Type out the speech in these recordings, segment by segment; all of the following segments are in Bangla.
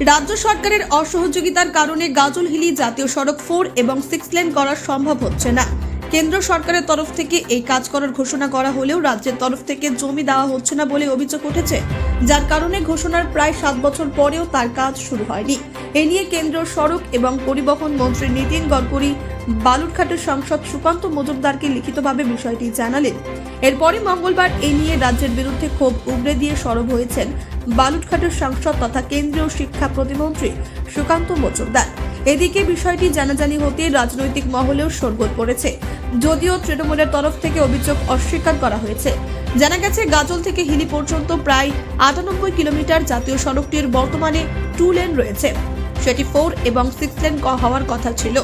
রাজ্য সরকারের অসহযোগিতার কারণে গাজলহিলি জাতীয় সড়ক ফোর এবং সিক্স লেন করা সম্ভব হচ্ছে না। কেন্দ্র সরকারের তরফ থেকে এই কাজ করার ঘোষণা করা হলেও রাজ্যের তরফ থেকে জমি দেওয়া হচ্ছে না বলে অভিযোগ উঠেছে, যার কারণে ঘোষণার প্রায় সাত বছর পরেও তার কাজ শুরু হয়নি। এ নিয়ে কেন্দ্র সড়ক এবং পরিবহন মন্ত্রী নীতিন গডকরি, বালুরঘাটের সাংসদ সুকান্ত মজুমদারকে লিখিতভাবে বিষয়টি জানালেন। এরপরে মঙ্গলবার এ নিয়ে রাজ্যের বিরুদ্ধে ক্ষোভ উগড়ে দিয়ে সরব হয়েছেন বালুরঘাটের সাংসদ তথা কেন্দ্রীয় শিক্ষা প্রতিমন্ত্রী সুকান্ত মজুমদার। এদিকে বিষয়টি জানাজানি হতে রাজনৈতিক মহলেও শোরগোল পড়েছে। যদিও তৃণমূলের তরফ থেকে অভিযোগ অস্বীকার করা হয়েছে। জানা গেছে, গাজল থেকে হিলি পর্যন্ত প্রায় আটানব্বই কিলোমিটার জাতীয় সড়কটির বর্তমানে টু লেন রয়েছে। সেটি ফোর এবং সিক্স লেন হওয়ার কথা ছিল।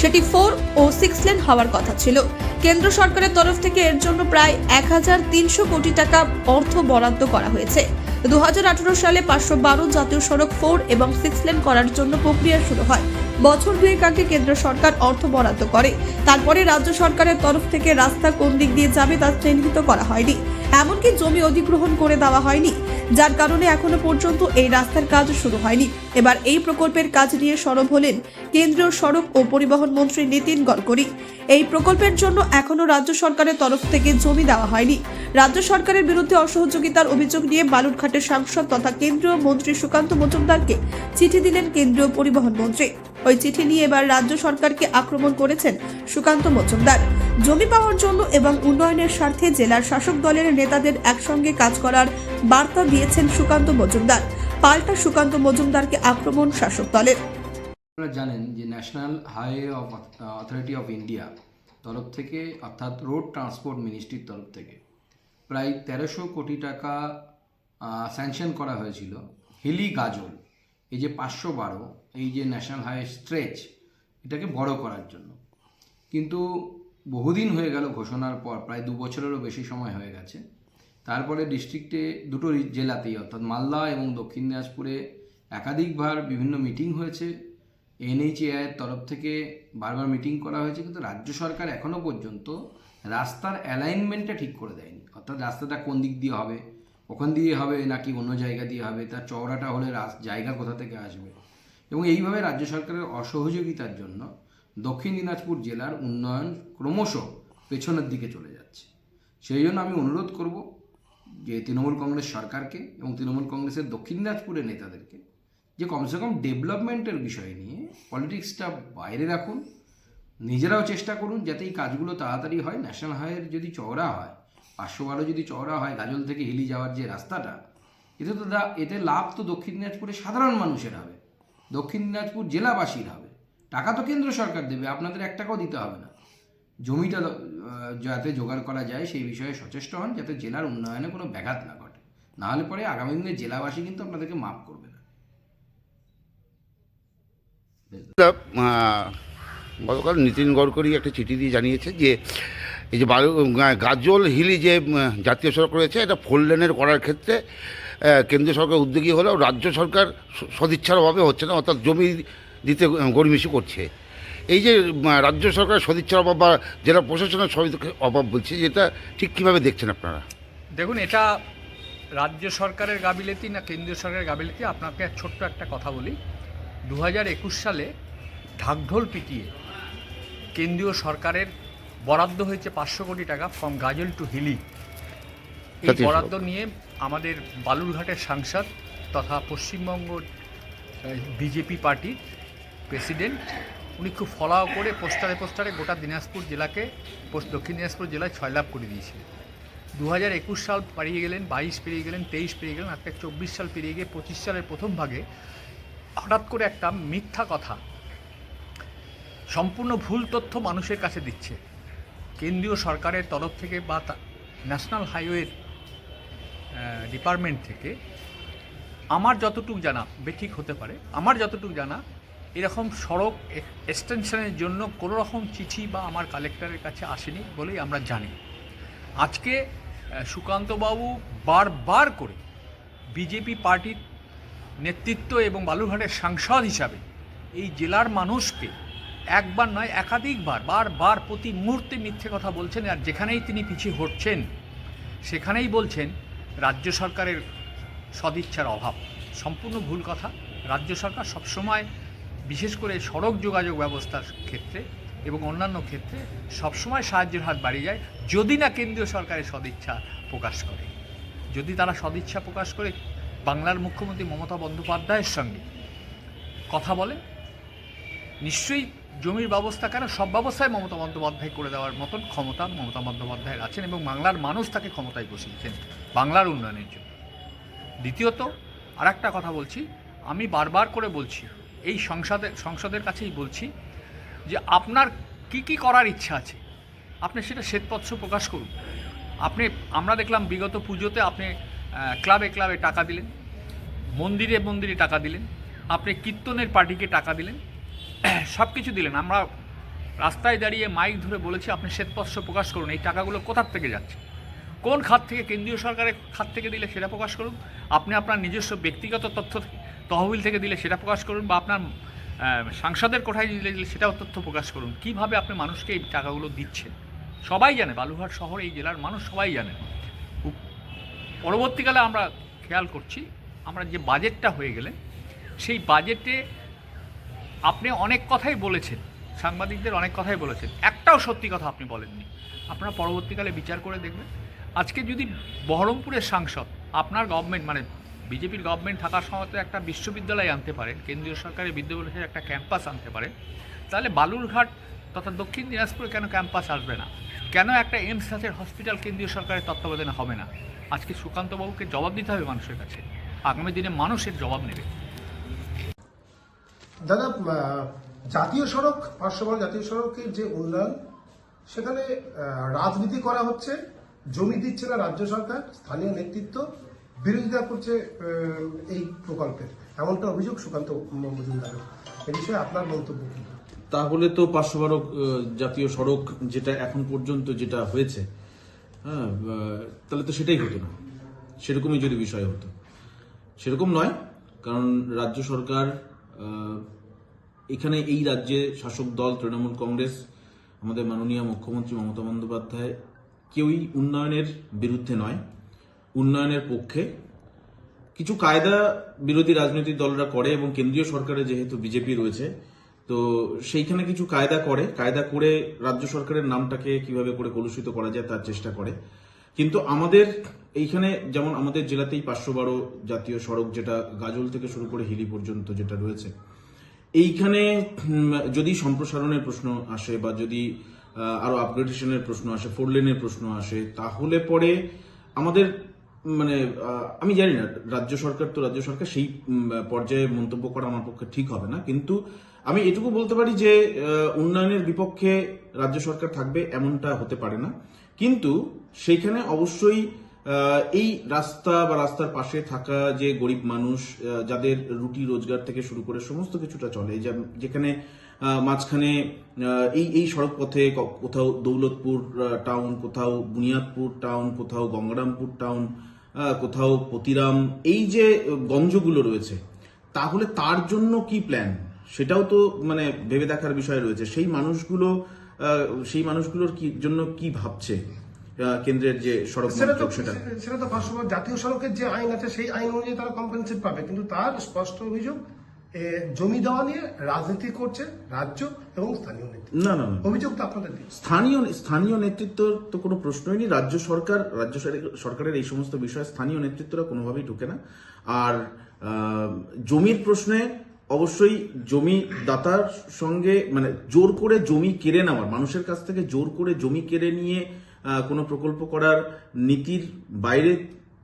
সেটি ফোর ও সিক্স লেন হওয়ার কথা ছিল। কেন্দ্র সরকারের তরফ থেকে এর জন্য প্রায় এক হাজার তিনশো কোটি টাকা অর্থ বরাদ্দ করা হয়েছে। দু হাজার আঠারো সালে পাঁচশো বারো জাতীয় সড়ক ফোর এবং সিক্স লেন করার জন্য প্রক্রিয়া শুরু হয়। বছর দুয়েক আগে কেন্দ্র সরকার অর্থ বরাদ্দ করে। তারপরে রাজ্য সরকারের তরফ থেকে রাস্তা কোন দিক দিয়ে যাবে তা চিহ্নিত করা হয়নি। এমনকি জমি অধিগ্রহণ করে দেওয়া হয়নি, যার কারণে এখনও পর্যন্ত এই রাস্তার কাজ শুরু হয়নি। এবার এই প্রকল্পের কাজ নিয়ে সরব হলেন কেন্দ্রীয় সড়ক ও পরিবহন মন্ত্রী নীতিন গডকরি। এই প্রকল্পের জন্য এখনও রাজ্য সরকারের তরফ থেকে জমি দেওয়া হয়নি। রাজ্য সরকারের বিরুদ্ধে অসহযোগিতার অভিযোগ নিয়ে বালুরঘাটের সাংসদ তথা কেন্দ্রীয় মন্ত্রী সুকান্ত মজুমদারকে চিঠি দিলেন কেন্দ্রীয় পরিবহন মন্ত্রী। ওই চিঠি নিয়ে এবার রাজ্য সরকারকে আক্রমণ করেছেন সুকান্ত মজুমদার। জমি পাওয়ার জন্য এবং উন্নয়নের স্বার্থে জেলার শাসক দলের নেতাদের একসঙ্গে কাজ করার বার্তা দিয়েছেন সুকান্ত মজুমদার। পাল্টা সুকান্ত মজুমদারকে আক্রমণ শাসক দলের। আপনারা জানেন যে national highway of authority of India তরফ থেকে, অর্থাৎ রোড ট্রান্সপোর্ট মিনিস্ট্রির তরফ থেকে প্রায় তেরোশো কোটি টাকা স্যাংশন করা হয়েছিল। হিলি গাজল। এই যে পাঁচশো বারো, এই যে ন্যাশনাল হাইওয়ে স্ট্রেচ এটাকে বড় করার জন্য। কিন্তু বহুদিন হয়ে গেল ঘোষণার পর, প্রায় দু বছরেরও বেশি সময় হয়ে গেছে। তারপরে ডিস্ট্রিক্টে দুটো জেলাতেই, অর্থাৎ মালদা এবং দক্ষিণ দিনাজপুরে একাধিকবার বিভিন্ন মিটিং হয়েছে। এনএইচএআইয়ের তরফ থেকে বারবার মিটিং করা হয়েছে, কিন্তু রাজ্য সরকার এখনও পর্যন্ত রাস্তার অ্যালাইনমেন্টটা ঠিক করে দেয়নি। অর্থাৎ রাস্তাটা কোন দিক দিয়ে হবে ওখান দিয়ে হবে নাকি অন্য জায়গা দিয়ে হবে? তার চওড়াটা হলে জায়গা কোথা থেকে আসবে? এবং এইভাবে রাজ্য সরকারের অসহযোগিতার জন্য দক্ষিণ দিনাজপুর জেলার উন্নয়ন ক্রমশ পেছনের দিকে চলে যাচ্ছে। সেই জন্য আমি অনুরোধ করব যে তৃণমূল কংগ্রেস সরকারকে এবং তৃণমূল কংগ্রেসের দক্ষিণ দিনাজপুরের নেতাদেরকে যে কমসে কম ডেভেলপমেন্টের বিষয় নিয়ে পলিটিক্সটা বাইরে রাখুন, নিজেরাও চেষ্টা করুন যাতে এই কাজগুলো তাড়াতাড়ি হয়, ন্যাশনাল হাইওয়ের যদি চওড়া হয় পাঁচশো বারো যদি চওড়া হয় গাজল থেকে হিলি যাওয়ার যে রাস্তাটা, এতে তো এতে লাভ তো দক্ষিণ দিনাজপুরে সাধারণ মানুষের হবে। দক্ষিণ দিনাজপুর জেলাবাসীর হবে। টাকা তো কেন্দ্র সরকার দেবে, আপনাদের এক টাকাও দিতে হবে না। জমিটা যাতে জোগাড় করা যায় সেই বিষয়ে সচেষ্ট হন, যাতে জেলার উন্নয়নে কোনো ব্যাঘাত না ঘটে। নাহলে পরে আগামী দিনে জেলাবাসী কিন্তু আপনাদেরকে মাফ করবে না। গতকাল নীতিন গডকরি একটা চিঠি দিয়ে জানিয়েছে যে এই যে বায়ু গাজল হিলি যে জাতীয় সড়ক রয়েছে এটা ফোর লেনের করার ক্ষেত্রে কেন্দ্রীয় সরকার উদ্যোগী হলেও রাজ্য সরকার সদিচ্ছার অভাবে হচ্ছে না অর্থাৎ জমি দিতে উম, গড়িমিশি করছে। এই যে রাজ্য সরকার সদিচ্ছার অভাব বা জেলা প্রশাসনের অভাব বলছে যেটা ঠিক কীভাবে দেখছেন আপনারা? দেখুন এটা রাজ্য সরকারের গাবিলেতি না কেন্দ্রীয় সরকারের গাবিলেতি আপনাকে ছোট্ট একটা কথা বলি। দু হাজার একুশ সালে ঢাকঢোল পিটিয়ে কেন্দ্রীয় সরকারের বরাদ্দ হয়েছে পাঁচশো কোটি টাকা ফ্রম গাজল টু হিলি। এই বরাদ্দ নিয়ে আমাদের বালুরঘাটের সাংসদ তথা পশ্চিমবঙ্গ বিজেপি পার্টির প্রেসিডেন্ট উনি খুব ফলাও করে পোস্টারে পোস্টারে গোটা দিনাজপুর জেলাকে দক্ষিণ দিনাজপুর জেলায় ছয় লাভ করে দিয়েছিলেন। দু হাজার একুশ সাল পেরিয়ে গেলেন বাইশ পেরিয়ে গেলেন তেইশ পেরিয়ে গেলেন আজকে চব্বিশ সাল পেরিয়ে গিয়ে পঁচিশ সালের প্রথম ভাগে হঠাৎ করে একটা মিথ্যা কথা সম্পূর্ণ ভুল তথ্য মানুষের কাছে দিচ্ছে। কেন্দ্রীয় সরকারের তরফ থেকে বা ন্যাশনাল হাইওয়ের ডিপার্টমেন্ট থেকে আমার যতটুকু জানা বেঠিক হতে পারে, আমার যতটুকু জানা, এরকম সড়ক এক্সটেনশনের জন্য কোনো রকম চিঠি বা আমার কালেক্টরের কাছে আসেনি বলেই আমরা জানি। আজকে সুকান্তবাবু বারবার করে বিজেপি পার্টির নেতৃত্ব এবং বালুরঘাটের সাংসদ হিসাবে এই জেলার মানুষকে একবার নয় একাধিকবার বারবার প্রতি মুহূর্তে মিথ্যে কথা বলছেন আর যেখানেই তিনি পিছিয়ে হটছেন সেখানেই বলছেন, রাজ্য সরকারের সদিচ্ছার অভাব। সম্পূর্ণ ভুল কথা। রাজ্য সরকার সবসময় বিশেষ করে সড়ক যোগাযোগ ব্যবস্থার ক্ষেত্রে এবং অন্যান্য ক্ষেত্রে সবসময় সাহায্যের হাত বাড়িয়ে যায়, যদি না কেন্দ্রীয় সরকারের সদিচ্ছা প্রকাশ করে। যদি তারা সদিচ্ছা প্রকাশ করে, বাংলার মুখ্যমন্ত্রী মমতা বন্দ্যোপাধ্যায়ের সঙ্গে কথা বলে নিশ্চয়ই জমির ব্যবস্থা কেন? সব ব্যবস্থায় মমতা বন্দ্যোপাধ্যায় করে দেওয়ার মতন ক্ষমতা মমতা বন্দ্যোপাধ্যায়ের আছেন এবং বাংলার মানুষ তাকে ক্ষমতায় বসিয়েছেন বাংলার উন্নয়নের জন্য। দ্বিতীয়ত আর একটা কথা বলছি, আমি বারবার করে বলছি, এই সংসদের সংসদের কাছেই বলছি যে আপনার কি কি করার ইচ্ছা আছে? আপনি সেটা শ্বেতপত্র প্রকাশ করুন। আপনি, আমরা দেখলাম বিগত পুজোতে আপনি ক্লাবে ক্লাবে টাকা দিলেন, মন্দিরে মন্দিরে টাকা দিলেন, আপনি কীর্তনের পার্টিকে টাকা দিলেন সব কিছু দিলেন। আমরা রাস্তায় দাঁড়িয়ে মাইক ধরে বলেছি, আপনি শ্বেতপত্র প্রকাশ করুন, এই টাকাগুলো কোথার থেকে যাচ্ছে? কোন খাত থেকে, কেন্দ্রীয় সরকারের খাত থেকে দিলে সেটা প্রকাশ করুন? আপনি আপনার নিজস্ব ব্যক্তিগত তথ্য তহবিল থেকে দিলে সেটা প্রকাশ করুন বা আপনার সাংসদের কোঠায় দিলে দিলে সেটাও তথ্য প্রকাশ করুন। কীভাবে আপনি মানুষকে এই টাকাগুলো দিচ্ছেন? সবাই জানে বালুঘাট শহর, এই জেলার মানুষ সবাই জানে। পরবর্তীকালে আমরা খেয়াল করছি, আমরা যে বাজেটটা হয়ে গেলে, সেই বাজেটে আপনি অনেক কথাই বলেছেন, সাংবাদিকদের অনেক কথাই বলেছেন, একটাও সত্যি কথা আপনি বলেননি। আপনারা পরবর্তীকালে বিচার করে দেখবেন। আজকে যদি বহরমপুরের সাংসদ, আপনার গভর্নমেন্ট মানে বিজেপির গভর্নমেন্ট থাকার সময় একটা বিশ্ববিদ্যালয় আনতে পারেন, কেন্দ্রীয় সরকারের বিদ্যালয়ের একটা ক্যাম্পাস আনতে পারেন, তাহলে বালুরঘাট তথা দক্ষিণ দিনাজপুরে কেন ক্যাম্পাস আসবে না? কেন একটা এমস আছে হসপিটাল কেন্দ্রীয় সরকারের তত্ত্বাবধানে হবে না? আজকে সুকান্তবাবুকে জবাব দিতে হবে মানুষের কাছে। আগামী দিনে মানুষের জবাব নেবে। দাদা জাতীয় সড়ক, পার্শ্ববর্তী জাতীয় সড়কের যে উন্নয়ন, সেখানে রাজনীতি করা হচ্ছে, জমি দিচ্ছে না রাজ্য সরকার, স্থানীয় নেতৃত্ব বিরোধিতা করছে এই প্রকল্পের। এমনটা অভিযোগ সুকান্ত মজুমদারের এ বিষয়ে আপনার মন্তব্য কি? তাহলে তো পাঁচশো বারো জাতীয় সড়ক যেটা এখন পর্যন্ত যেটা হয়েছে হ্যাঁ তাহলে তো সেটাই হতো না। সেরকমই যদি বিষয় হতো। সেরকম নয়, কারণ রাজ্য সরকার এখানে এই রাজ্যে শাসক দল, তৃণমূল কংগ্রেস, আমাদের মাননীয় মুখ্যমন্ত্রী মমতা বন্দ্যোপাধ্যায় কেউই উন্নয়নের বিরুদ্ধে নয়, উন্নয়নের পক্ষে। কিছু কায়দা বিরোধী রাজনৈতিক দলরা করে এবং কেন্দ্রীয় সরকারে যেহেতু বিজেপি রয়েছে, তো সেইখানে কিছু কায়দা করে। কায়দা করে রাজ্য সরকারের নামটাকে কীভাবে করে কলুষিত করা যায় তার চেষ্টা করে। কিন্তু আমাদের এইখানে যেমন আমাদের জেলাতেই পাঁচশো বারো জাতীয় সড়ক যেটা গাজল থেকে শুরু করে হিলি পর্যন্ত যেটা রয়েছে এইখানে যদি সম্প্রসারণের প্রশ্ন আসে বা যদি আহ, আরও আপগ্রেডেশনের প্রশ্ন আসে ফোর লেনের প্রশ্ন আসে তাহলে পরে আমাদের মানে আমি জানি না রাজ্য সরকার তো রাজ্য সরকার সেই পর্যায়ে মন্তব্য করা আমার পক্ষে ঠিক হবে না। কিন্তু আমি এটুকু বলতে পারি যে উন্নয়নের বিপক্ষে রাজ্য সরকার থাকবে এমনটা হতে পারে না। কিন্তু সেইখানে অবশ্যই এই রাস্তা বা রাস্তার পাশে থাকা যে গরিব মানুষ যাদের রুটি রোজগার থেকে শুরু করে সমস্ত কিছুটা চলে যেখানে মাঝখানে এই এই সড়ক পথে কোথাও দৌলতপুর টাউন কোথাও বুনিয়াদপুর টাউন কোথাও গঙ্গারামপুর টাউন কোথাও পতিরাম, এই যে গঞ্জগুলো রয়েছে, তাহলে তার জন্য কি প্ল্যান সেটাও তো মানে ভেবে দেখার বিষয় রয়েছে। সেই মানুষগুলো সেই মানুষগুলোর কি জন্য কি ভাবছে? কেন্দ্রের যে সড়ক সেটা তো সেটা। তো জাতীয় সড়কের যে আইন আছে সেই আইন অনুযায়ী তারা কম্পেনসেট পাবে। কিন্তু তার স্পষ্ট অভিযোগ জমি দেওয়া নিয়ে রাজনীতি করছে রাজ্য এবং স্থানীয় নেতৃত্ব। না না না। অভিযোগ তো আপনাদের স্থানীয় স্থানীয় নেতৃত্ব তো কোনো প্রশ্নই নেই। রাজ্য সরকার রাজ্য সরকারের এই সমস্ত বিষয়ে স্থানীয় নেতৃত্বরা কোনোভাবেই ঢুকে না। আর জমির প্রশ্নে অবশ্যই জমি দাতার সঙ্গে মানে জোর করে জমি কেড়ে নেওয়ার, মানুষের কাছ থেকে জোর করে জমি কেড়ে নিয়ে কোনো প্রকল্প করার নীতির বাইরে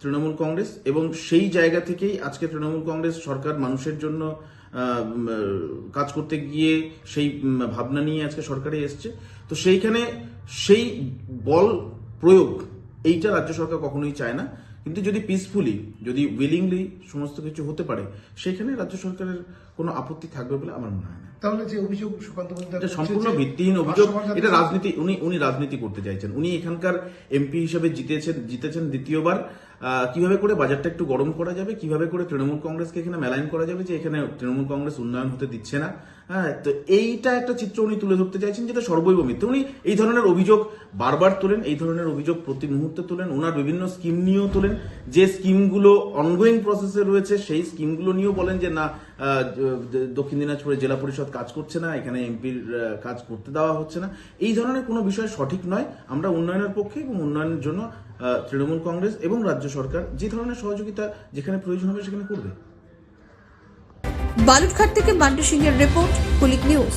তৃণমূল কংগ্রেস এবং সেই জায়গা থেকেই আজকে তৃণমূল কংগ্রেস সরকার মানুষের জন্য কাজ করতে গিয়ে সেই ভাবনা নিয়ে আজকে সরকারে এসছে। তো সেইখানে সেই বল প্রয়োগ এইটা রাজ্য সরকার কখনোই চায় না। কিন্তু যদি পিসফুলি যদি উইলিংলি সমস্ত কিছু হতে পারে সেখানে রাজ্য সরকারের কোনো আপত্তি থাকবে বলে আমার মনে হয় না। তাহলে যে অভিযোগ সুকান্ত এটা সম্পূর্ণ ভিত্তিহীন অভিযোগ। এটা রাজনীতি উনি উনি রাজনীতি করতে চাইছেন। উনি এখানকার এমপি হিসেবে জিতেছেন জিতেছেন দ্বিতীয়বার। কীভাবে করে বাজারটা একটু গরম করা যাবে? কীভাবে করে তৃণমূল কংগ্রেসকে এখানে মেলাইন করা যাবে যে এখানে তৃণমূল কংগ্রেস উন্নয়ন হতে দিচ্ছে না? হ্যাঁ তো এইটা একটা চিত্র উনি তুলে ধরতে চাইছেন যেটা সর্বৈব মিথ্যে। উনি এই ধরনের অভিযোগ বারবার তোলেন এই ধরনের অভিযোগ প্রতি মুহূর্তে তোলেন ওনার বিভিন্ন স্কিম নিয়েও তোলেন। যে স্কিমগুলো অনগোয়িং প্রসেসে রয়েছে সেই স্কিমগুলো নিয়েও বলেন যে না দক্ষিণ দিনাজপুরে জেলা পরিষদ কাজ করছে না, এখানে এমপির কাজ করতে দেওয়া হচ্ছে না। এই ধরনের কোনো বিষয় সঠিক নয়। আমরা উন্নয়নের পক্ষে এবং উন্নয়নের জন্য তৃণমূল কংগ্রেস এবং রাজ্য সরকার যে ধরনের সহযোগিতা যেখানে প্রয়োজন হবে সেখানে করবে। বালুরঘাট থেকে মান্টু সিংহের রিপোর্ট, কুলিক নিউজ।